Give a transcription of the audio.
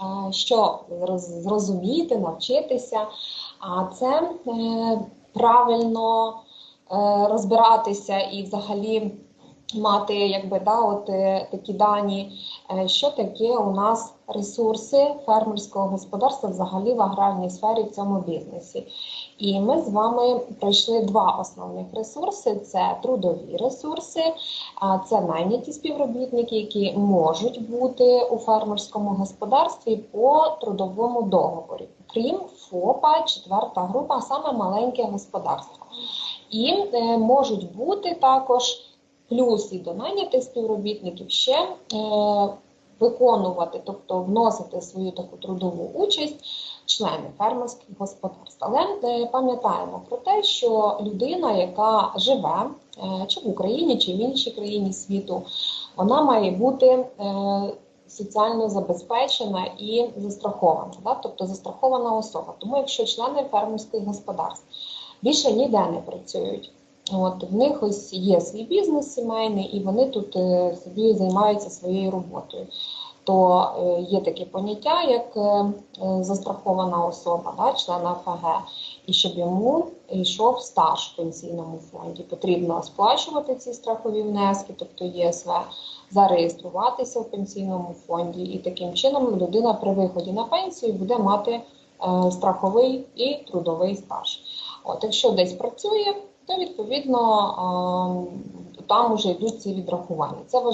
е, що роз- зрозуміти, навчитися, а це е, правильно е, розбиратися і взагалі мати якби да, от е, такі дані, е, що таке у нас ресурси фермерського господарства взагалі в аграрній сфері в цьому бізнесі. І ми з вами пройшли два основних ресурси: це трудові ресурси, це найняті співробітники, які можуть бути у фермерському господарстві по трудовому договорі, крім ФОПа, четверта група, саме маленьке господарство. І е, можуть бути також плюс і до найнятих співробітників ще е, виконувати, тобто вносити свою таку трудову участь члени фермерських господарств. Але е, пам'ятаємо про те, що людина, яка живе е, чи в Україні, чи в іншій країні світу, вона має бути соціально забезпечена і застрахована, да? тобто застрахована особа. Тому якщо члени фермерських господарств більше ніде не працюють. От в них ось є свій бізнес сімейний, і вони тут е, собі займаються своєю роботою. То е, є таке поняття, як е, застрахована особа, да, члена ФГ, і щоб йому йшов стаж в пенсійному фонді. Потрібно сплачувати ці страхові внески, тобто ЄСВ, зареєструватися в пенсійному фонді, і таким чином людина при виході на пенсію буде мати страховий і трудовий стаж. От, якщо десь працює, то відповідно е, там вже йдуть ці відрахування. Це